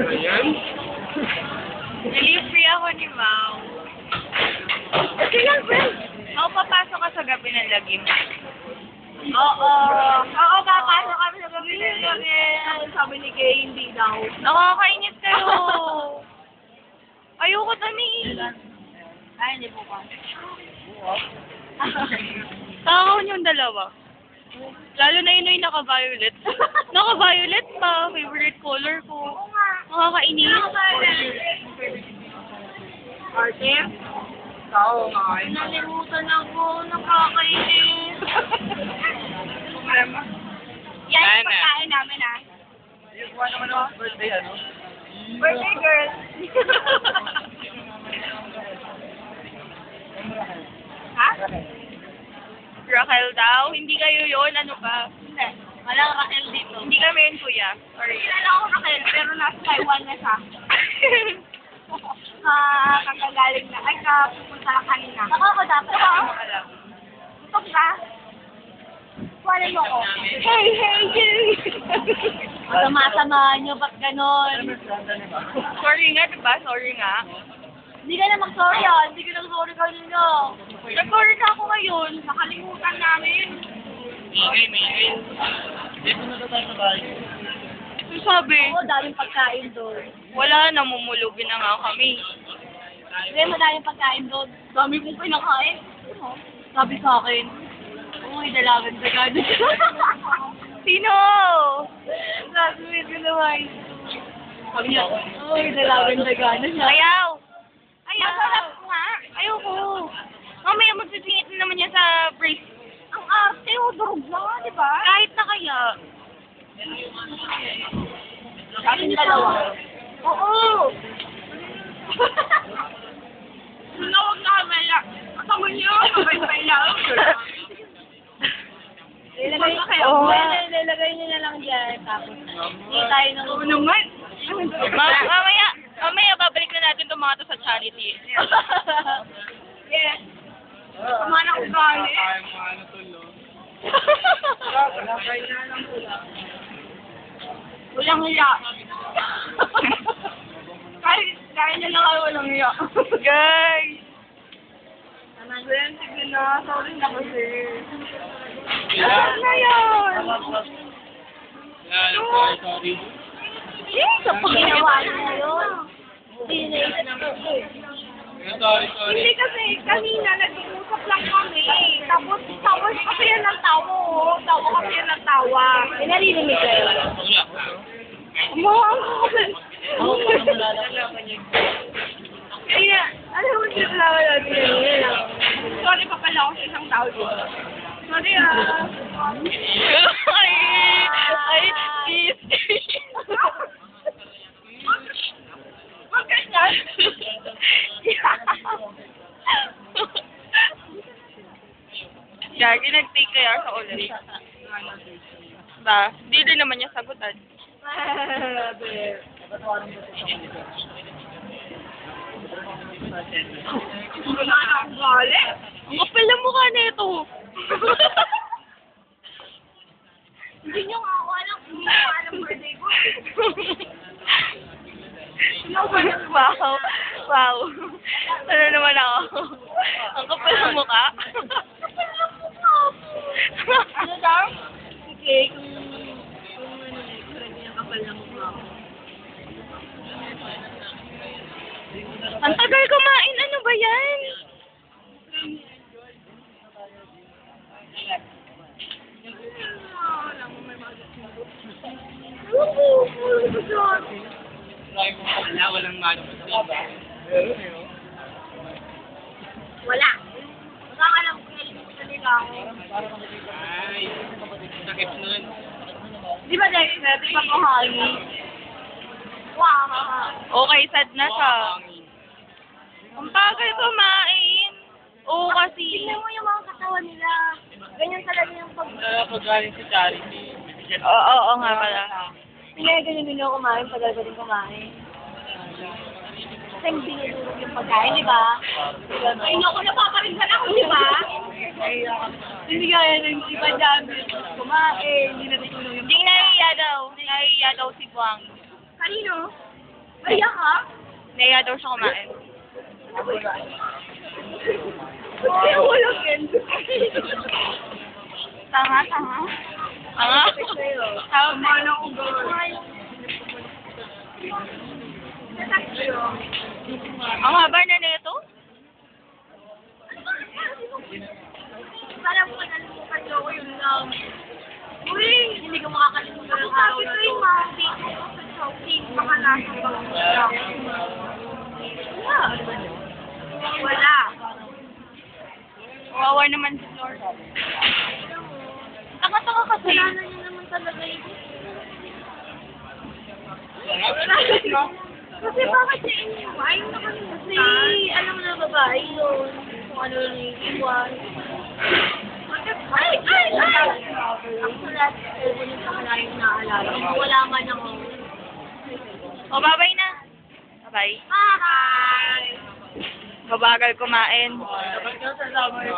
Ayan. Nalibre ako ni Mau. Kasi lang, friend. Ako papasok ka sa gabi ng lagim. Oo. Oo, papasok kami sa gabi ng gabi. Sabi ni Kay, hindi daw. Nakakainit kayo. Ayoko tani. Ay, hindi po pa. Takaw yung dalawa. Lalo na yun yung naka-violet. naka-violet pa. Favorite color ko. Oo nga. Nakakainis. Arte? Oo, nga. Nalimutan ako. Nakakainis. Problema. Yan yung pagkain namin, ah. Yung kuha naman ako, birthday, ano? Birthday girl. ha? Raquel daw. Hindi kayo yon Ano ba? Hindi. Walang Raquel dito. Hindi kami yun, kuya. Sorry. Kilala ko Raquel, pero nasa Taiwan na siya. Ah, kakagaling na. Ay, kapupunta lang kanina. Ako, dapat ako. Alam. Stop ka. Kuhanin mo ko. Hey, hey, hey. Masama nyo, ba't ganon? Sorry nga, diba? Sorry nga. Hindi ka na mag-sorry ah. Hindi ka nag-sorry kanina. Nag-sorry na ako ngayon. Nakalimutan namin. Ingay, ingay. Dito na daw tayo sa bahay. Ano sabi? Oo, daming pagkain doon. Wala, namumulugin na nga kami. Hindi, madaming pagkain doon. Dami kong pinakain. Sabi sa akin, uy, dalagan sa gano'n. Sino? Classmate ko naman. Sabi niya, uy, dalagan sa gano'n. Ayaw! Ayaw! Masarap nga. Ayoko. Mamaya magsisingit na naman yan sa brace. Arte, o, durog na, di ba? Kahit na kaya. Kaming dalawa. Oo. Tinawag na kamela. Kasama niyo, sabay-sabay lang. Ilagay na kayo. Oo. Ilagay niyo na lang dyan. Tapos, hindi tayo nang... Oo naman. Ma- mamaya, mamaya babalik na natin itong mga to sa charity. yes. Kumana ko gali. Walang hiya. Kahit, kahit na lang kayo walang hiya. Guys! Then, sige na. Sorry na kasi. Wala na yun? Lang tayo, sorry. Eh, sa ginawa niya yun. Hindi na Sorry, sorry. Hindi kasi kanina nag-uusap lang kami. Tapos tawa kasi yan ng tawa. oh. Tawa kasi yan ng tawa. May narinig kayo. Niya. Kaya, ano mo siya talaga natin yun? Sorry pa pala ako sa isang tao dito. Sorry ah. Gagi, nag-take kaya sa ulit. Ba? Hindi din naman niya sagutan. Ang kapal na mukha na ito. Hindi niyo nga ako alam kung hindi ko alam birthday ko. wow. Wow. Ano naman ako? Ang kapal ng mukha. Ano daw? Sige, kung kung ano hindi niya kapal na mukha ko. Ang tagal kumain. Ano ba yan? Walang. Wala. Baka ka lang kung nalimutan nila ako. Ay, sakit nun. Di ba dahil natin pa ko hagi? Wow. Okay, sad na siya. Ang bagal kumain. Oo kasi. Tingnan mo yung mga katawan nila. Ganyan talaga yung pag... Wala pag galing sa charity. Oo, oo, oo nga pala. Tingnan ganyan din ako kumain, tagal ko din kumain. Kasi hindi yung pagkain, di ba? Ay, naku, napaparinsan ako, di ba? Hindi kaya ng iba dami kumain, hindi natutulog yung Hindi nahiya daw. Nahiya daw si Buang. Kanino? Ayak ka? Naiya daw siya kumain. Kaya walang gendo. Tama, tama. Tama? Tama na ko Ang haba na nito? Sana mo nalimutan niyo ako yun lang. Uy, hindi ko makakalimutan ng araw na to. Sabi ko sa shopping, baka nasa bang Wala. Wawa naman si Flor. Taka-taka kasi. Wala na niya naman talaga yun. Kasi bakit niya iniwan? Kasi alam na babae yun. Kung ano yung iniwan. Ay! Ay! Ay! Ako sa cellphone yung. Kung wala man ako. O, bye-bye na. Bye-bye. Bye! Mabagal kumain. Lamay.